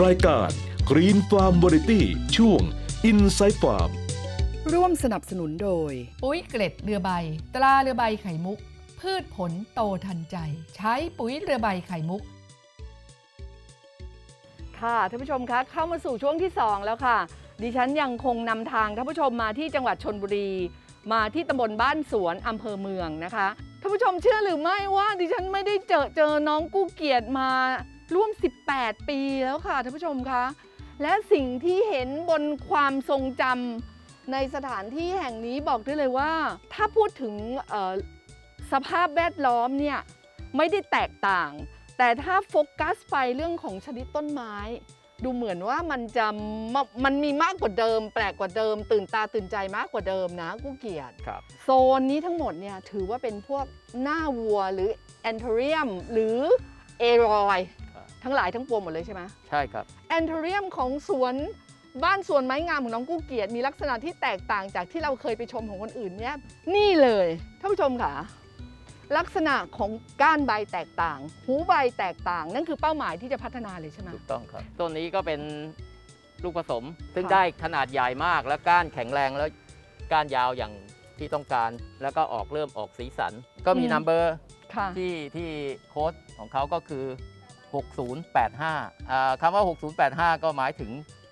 รายการ Green Farm Variety ช่วง Inside Farm ร่วมสนับสนุนโดย ปุ๋ยเกล็ดเรือใบ ตราเรือใบไข่มุก พืชผลโตทันใจ ใช้ปุ๋ยเรือใบไข่มุก ค่ะท่านผู้ชมคะเข้ามาสู่ช่วงที่ 2 แล้วค่ะ ดิฉันยังคงนำทางท่านผู้ชมมาที่จังหวัดชนบุรี มาที่ตำบลบ้านสวนอำเภอเมืองนะคะท่านผู้ชมเชื่อหรือไม่ว่า ดิฉันไม่ได้เจอเจอน้องกู้เกียรติมา ร่วม 18 ปีแล้วค่ะท่านผู้ชมคะและสิ่งที่เห็นบนความทรงจำในสถานที่แห่งนี้บอกได้เลยว่า ถ้าพูดถึงเอ่อสภาพแวดล้อมเนี่ยไม่ได้แตกต่าง แต่ถ้าโฟกัสไปเรื่องของชนิดต้นไม้ ดูเหมือนว่ามันจะมมันมีมากกว่าเดิม แปลกกว่าเดิม ตื่นตาตื่นใจมากกว่าเดิมนะกู้เกียรติครับโซนนี้ทั้งหมดเนี่ยถือว่าเป็นพวกหน้าวัวหรือแอนเทเรียมหรือเอรอยครับ ทั้งหลายทั้งปวงหมดเลยใช่ไหมใช่ครับแอนเทเรียมของสวนบ้านสวนไม้งามของน้องกู้เกียรติมีลักษณะที่แตกต่างจากที่เราเคยไปชมของคนอื่นเนี่ยนี่เลยท่านผู้ชมค่ะลักษณะของก้านใบแตกต่าง หูใบแตกต่าง นั่นคือเป้าหมายที่จะพัฒนาเลยใช่ไหม ถูกต้องครับต้นนี้ก็เป็นลูกผสม ซึ่งค่ะ ได้ขนาดใหญ่มากแล้วก้านแข็งแรงแล้วก้านยาวอย่างที่ต้องการ แล้วก็ออกเริ่มออกสีสัน ก็มีนัมเบอร์ค่ะ ที่ที่โค้ดของเขาก็คือ 6085อ่าคำว่า 6085 ก็หมายถึง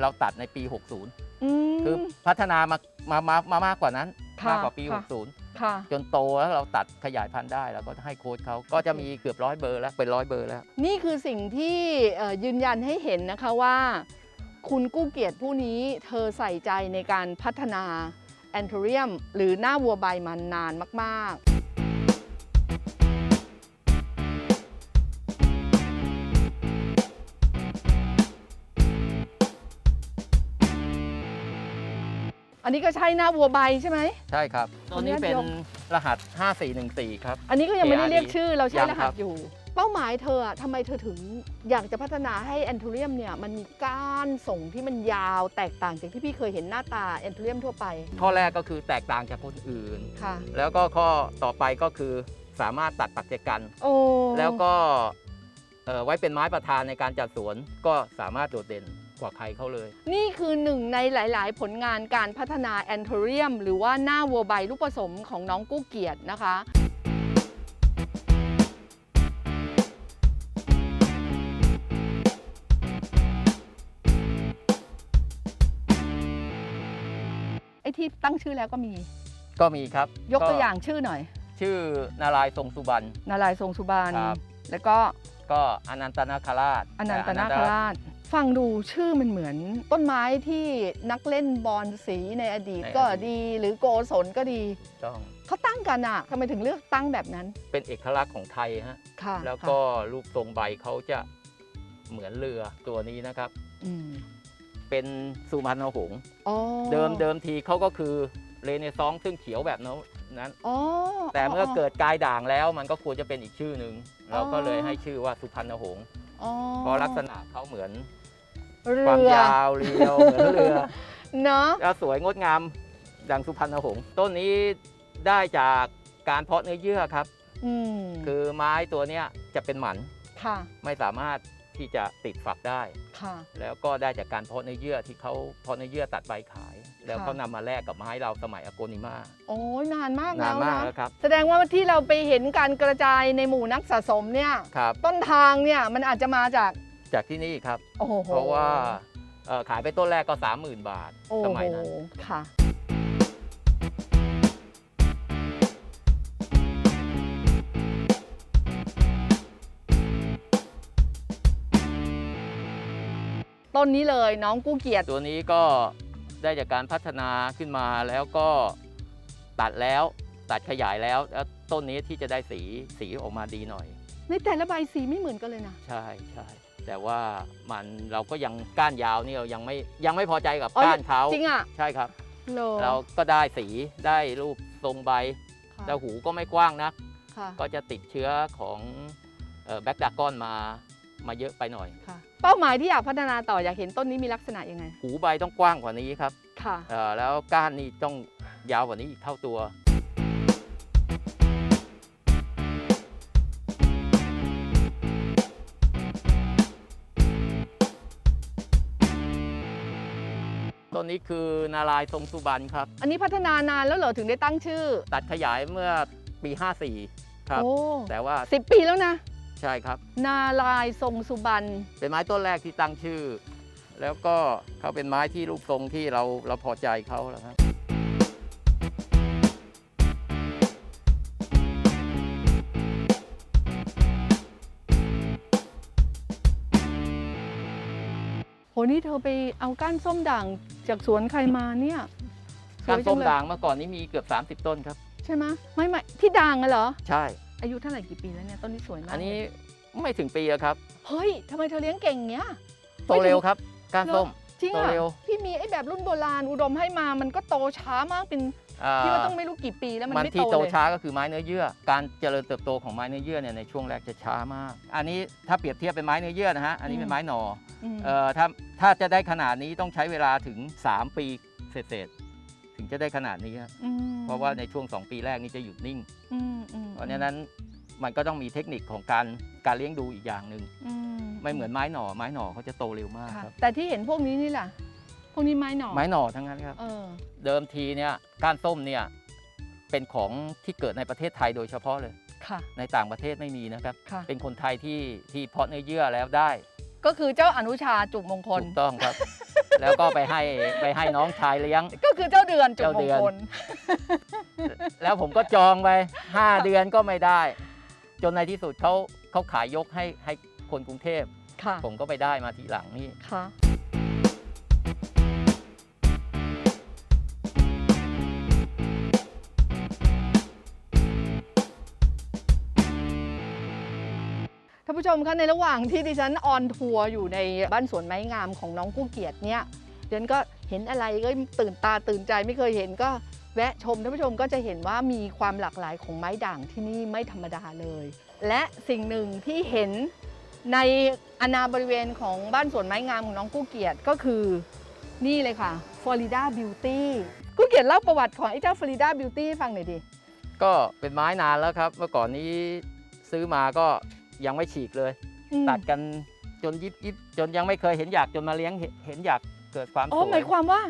เราตัดในปี 60 ม คือพัฒนามามามามามากกว่านั้น ค่ะมากกว่าปี ค่ะ60ค่ะจนโตแล้วเราตัดขยายพันธุ์ได้แล้วก็ให้โค้ดเขาก็จะมีเกือบร้อยเบอร์แล้วเป็นร้อยเบอร์แล้ว นี่คือสิ่งที่เอ่อยืนยันให้เห็นนะคะว่า คุณกู้เกียรติผู้นี้เธอใส่ใจในการพัฒนาแอนโทเรียม หรือหน้าวัวใบมันนานมาก ๆ อันนี้ก็ใช่หน้าวัวใบใช่ไหม ใช่ครับขอตัวอนุนี้ญาตเป็นยกรหัส 5414 ครับ อันนี้ก็ยังไม่ได้เรียก ARD ชื่อเราใช้ยังรครัหัสบอยู่ เป้าหมายเธออะทำไมเธอถึงอยากจะพัฒนาให้แอนโทเรียมเนี่ยมันมีก้านส่งที่มันยาวแตกต่างจากที่พี่เคยเห็นหน้าตาแอนโทเรียมทั่วไป ข้อแรกก็คือแตกต่างจากคนอื่น ค่ะ แล้วก็ข้อต่อไปก็คือสามารถตัดปักเจกัน โอ้แล้วก็เอ่อไว้เป็นไม้ประธานในการจัดสวนก็สามารถโดดเด่น กว่าใครเขาเลย นี่คือหนึ่งในหลาย ๆ ผลงานการพัฒนาแอนโทเรียม หรือว่าหน้าวัวใบลูกผสมของน้องกู้เกียรตินะคะไอ้ที่ตั้งชื่อแล้วก็มี ก็มีครับยกตัวอย่างชื่อหน่อย ชื่อนารายณ์ทรงสุบรรณ นารายณ์ทรงสุบานครับ แล้วก็ก็อนันตนาคราชอนันตนาคราช ฟังดูชื่อมันเหมือนต้นไม้ที่นักเล่นบอลสีในอดีต ก็ดีหรือโกศลก็ดีต้องเขาตั้งกันอะทำไมถึงเลือกตั้งแบบนั้นเป็นเอกลักษณ์ของไทยฮะค่ะแล้วก็รูปทรงใบเขาจะเหมือนเรือตัวนี้นะครับ อืมเป็นสุพรรณหงษ์อ๋อเดิมเดิมทีเขาก็คือเรเนซองส์ซึ่งเขียวแบบนั้น อ๋อ แต่เมื่อเกิดกายด่างแล้วมันก็ควรจะเป็นอีกชื่อหนึ่งเราก็เลยให้ชื่อว่าสุพรรณหงษ์อ๋อเพราะลักษณะเขาเหมือน เรืความอยาวเรียวเหมือนเรือเนาะแล้วสวยงดงามดังสุพรรณหงษ์ต้นนี้ได้จากการเพาะเนื้อเยื่อครับ อืมคือไม้ตัวเนี้ยจะเป็นหมันค่ะไม่สามารถที่จะติดฝักได้ ค่ะ แล้วก็ได้จากการเพาะเนื้อเยื่อที่เขาเพาะเนื้อเยื่อตัดใบขาย แล้วค่ะเขานำมาแลกกับไม้เราสมัยอโกนิมาโอ้ยนานมากนาแล้นวมากนะแล้วครับแสดงว่าที่เราไปเห็นการกระจายในหมู่นักสะสมเนี่ย ครับ ต้นทางเนี่ยมันอาจจะมาจาก จากที่นี่ครับ โอ้โหเพราะว่าเอ่อขายไปต้นแรกก็ 30,000 บาทโอ้สโหมัยนั้น ค่ะ ต้นนี้เลยน้องกู้เกียรติ ตัวนี้ก็ได้จากการพัฒนาขึ้นมาแล้วก็ตัดแล้วตัดขยายแล้วแล้วต้นนี้ที่จะได้สีสีออกมาดีหน่อย ในแต่ละใบสีไม่เหมือนกันเลยนะ ใช่ใช่ แต่ว่ามันเราก็ยังก้านยาวนี่เรายังไม่ยังไม่พอใจกับอ๋อก้านเขาจริงอะใช่ครับโลเราก็ได้สีได้รูปทรงใบค่ะแต่หูก็ไม่กว้างนักค่ะก็จะติดเชื้อของแบ็กดากอนมามาเยอะไปหน่อยค่ะเป้าหมายที่อยากพัฒนาต่ออยากเห็นต้นนี้มีลักษณะยังไง หูใบต้องกว้างกว่านี้ครับ ค่ะเอ่อแล้วก้านนี่ต้องยาวกว่านี้อีกเท่าตัว นนี้คือนารายณ์ทรงสุบรรณครับ อันนี้พัฒนานานแล้วเหรอถึงได้ตั้งชื่อ ตัดขยายเมื่อปี 54 ครับ โอ้แต่ว่าสิบปีแล้วนะ ใช่ครับ นาลายณ์ทรงสุบรรณเป็นไม้ต้นแรกที่ตั้งชื่อ แล้วก็เขาเป็นไม้ที่รูปทรงที่เราเราพอใจเขาแล้วครับ โหนี่เธอไปเอาก้านส้มด่าง จากสวนใครมาเนี่ยสการวยจัส้มเลยด่างเมื่อก่อนนี้มีเกือบ 30 ต้นครับ ใช่ไหมไม่ไม่ที่ด่างอะเหรอ ใช่ อายุเท่าไหร่กี่ปีแล้วเนี่ยต้นนี้สวยมากอันนี้เลยไม่ถึงปีแล้วครับ เฮ้ยทำไมเธอเลี้ยงเก่งเงี้ย โตเร็วครับก้านส้ม จริงโตอะเร็ว พี่มีไอ้แบบรุ่นโบราณอุดมให้มามันก็โตช้ามากเป็นอ่า พี่ว่าต้องไม่รู้กี่ปีแล้วมันมันไม่ที่โตโตเลยช้าก็คือไม้เนื้อเยื่อ การเจริญเติบโตของไม้เนื้อเยื่อเนี่ยในช่วงแรกจะช้ามาก อันนี้ถ้าเปรียบเทียบเป็นไม้เนื้อเยื่อนะฮะ อันนี้เป็นไม้หนออืม เอ่อถ้าถ้าจะได้ขนาดนี้ต้องใช้เวลาถึง 3 ปีเศษๆถึงจะได้ขนาดนี้ครับอืมเพราะว่าในช่วง 2 ปีแรกนี้จะหยุดนิ่ง อืมอืมเพราะฉะนั้นมันก็ต้องมีเทคนิคของการการเลี้ยงดูอีกอย่างหนึ่งอืไม่เหมือนไม้หน่อไม้หน่อเขาจะโตเร็วมากค่ะครับ แต่ที่เห็นพวกนี้นี่ล่ะ พวกนี้ไม้หน่อไม้หน่อทั้งนั้นครับ เออเดิมทีเนี่ยก้านส้มเนี่ยเป็นของที่เกิดในประเทศไทยโดยเฉพาะเลย ค่ะ ในต่างประเทศไม่มีนะครับ ค่ะ เป็นคนไทยที่ที่เพาะเนื้อเยื่อแล้วได้ก็คือเจ้าอนุชาจุกมงคล ถูกต้องครับ แล้วก็ไปให้ไปให้น้องชายเลี้ยง ก็คือเจ้าเดือนจุกเจ้ามงเดือน คล แล้วผมก็จองไป 5 เดือนก็ไม่ได้ จนในที่สุดเขาเขาขายยกให้ให้คนกรุงเทพ ค่ะ ผมก็ไปได้มาทีหลังนี่ ค่ะ ผู้ชมคะในระหว่างที่ดิฉันออนทัวร์อยู่ในบ้านสวนไม้งามของน้องกู้เกียรติเนี่ยดิฉันก็เห็นอะไรก็ตื่นตาตื่นใจไม่เคยเห็นก็แวะชมท่านผู้ชมก็จะเห็นว่ามีความหลากหลายของไม้ด่างที่นี่ไม่ธรรมดาเลย และสิ่งหนึ่งที่เห็นในอนาบริเวณของบ้านสวนไม้งามของน้องกู้เกียรติก็คือนี่เลยค่ะฟลอริดาบิวตี้กู้เกียรติเล่าประวัติของไอ้เจ้าฟลอริดาบิวตี้ฟังหน่อยดิก็เป็นไม้นานแล้วครับ เมื่อก่อนนี้ซื้อมาก็ ยังไม่ฉีกเลย อืมตัดกันจนยิบยิบจนยังไม่เคยเห็นอยากจนมาเลี้ยงเห็นเห็นอยากเกิดความสอ๋อวยหมายความว่า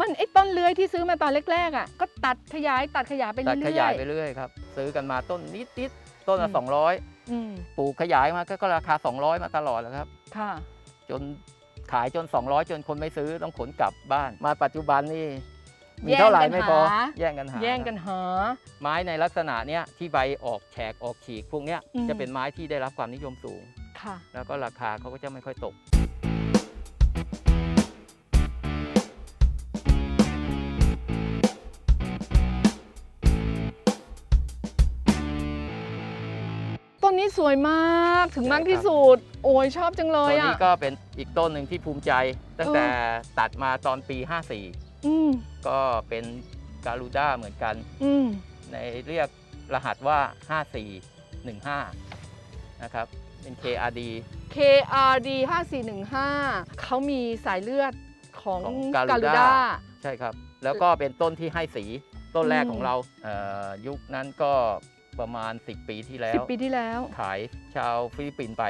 มันไอ้ต้นเลื้อยที่ซื้อมาตอนแรกๆอะก็ตัดขยายตัดขยายไปตัเรื่ดอยๆขยายไปเรื่อยครับ ซื้อกันมาต้นนิดนิดต้นละอืมสองร้อยอืมปลูกขยายมาก็ก็ราคา 200 มาตลอดแล้วครับ ค่ะ จนขายจน 200 จนคนไม่ซื้อต้องขนกลับบ้าน มาปัจจุบันนี่ มีเท่าไหร่ไม่พอแย่งกันหาแย่งกันหา แย่งกันหา ไม้ในลักษณะเนี้ยที่ใบออกแฉกออกฉีกพวกเนี้ยอืม จะเป็นไม้ที่ได้รับความนิยมสูง ค่ะ แล้วก็ราคาเขาก็จะไม่ค่อยตก ต้นนี้สวยมากถึงมากที่สุด โอ้ยชอบจังเลตัยวอะ นี้ก็เป็นอีกต้นหนึ่งที่ภูมิใจ ตั้งแต่ตัดมาตอนปี อืม54ก็เป็นการูด้าเหมือนกัน อืมในเรียกรหัสว่า 5415 นะครับ เป็น KRD KRD 5415เขามีสายเลือดของของกา Garuda ลูด้า ใช่ครับ แล้วก็เป็นต้นที่ให้สีต้นแรกอืม ของเราเอ่อยุคนั้นก็ประมาณ 10 ปีที่แล้สิบว ปีที่แล้ว ขายชาวฟิลิปปินส์ไป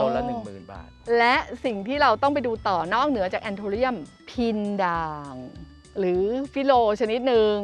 ต้นละอ๋อ10,000 บาท และสิ่งที่เราต้องไปดูต่อนอกเหนือจากแอนโทเรียมพินด่าง หรือฟิโลชนิดหนึ่ง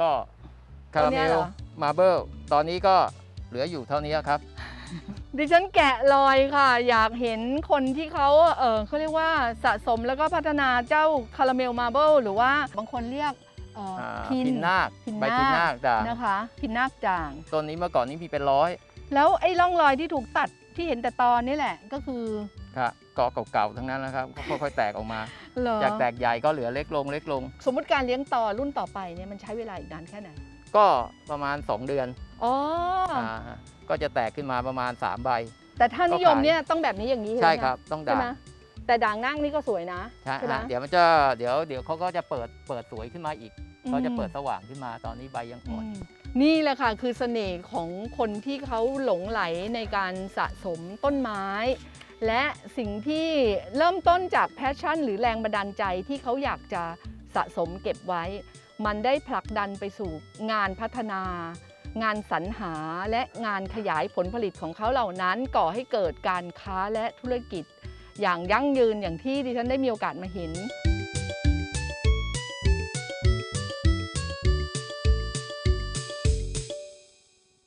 ก็คาราเมลมาเบิลตอนนี้ก็เหลืออยู่เท่านี้ครับ ดิฉันแกะรอยค่ะ อยากเห็นคนที่เขาเออเขาเรียกว่าสะสมแล้วก็พัฒนาเจ้าคาราเมลมาเบิลหรือว่าบางคนเรียกเอ่ออ่าพิน พินนาคพินใบพินนาคด่างนะคะ พินนาคด่าง ต้นนี้เมื่อก่อนนี้มีเป็นร้อยแล้วไอ้ร่องรอยที่ถูกตัดที่เห็นแต่ตอนนี่แหละก็คือครับกอเก่าๆทั้งนั้นนะครับก็ค่อยๆแตกออกมา เหรอจากแตกใหญ่ก็เหลือเล็กลงเล็กลง สมมติการเลี้ยงต่อรุ่นต่อไปเนี่ยมันใช้เวลาอีกนานแค่ไหนก็ประมาณ 2 เดือนอ๋ออาฮะ ก็จะแตกขึ้นมาประมาณ 3 ใบ แต่ถ้านิยมก็ขายเนี่ยต้องแบบนี้อย่างนี้ใช่ไหมครับต้องใช่ด่าไหมงแต่ด่างนั่งนี่ก็สวยนะใช่ใช่ไหมฮะเดี๋ยวมันจะเดี๋ยวเดี๋ยวเขาก็จะเปิดเปิดสวยขึ้นมาอีกเขาจะเปิดสว่างขึ้นมาตอนนี้ใบยังอ่อนอืมนี่แหละค่ะคือเสน่ห์ของคนที่เขาหลงไหลในการสะสมต้นไม้ และสิ่งที่เริ่มต้นจากแพชชั่น หรือแรงบันดาลใจที่เขาอยากจะสะสมเก็บไว้ มันได้ผลักดันไปสู่งานพัฒนา งานสรรหาและงานขยายผลผลิตของเขาเหล่านั้นก่อให้เกิดการค้าและธุรกิจ อย่างยั่งยืนอย่างที่ดิฉันได้มีโอกาสมาเห็น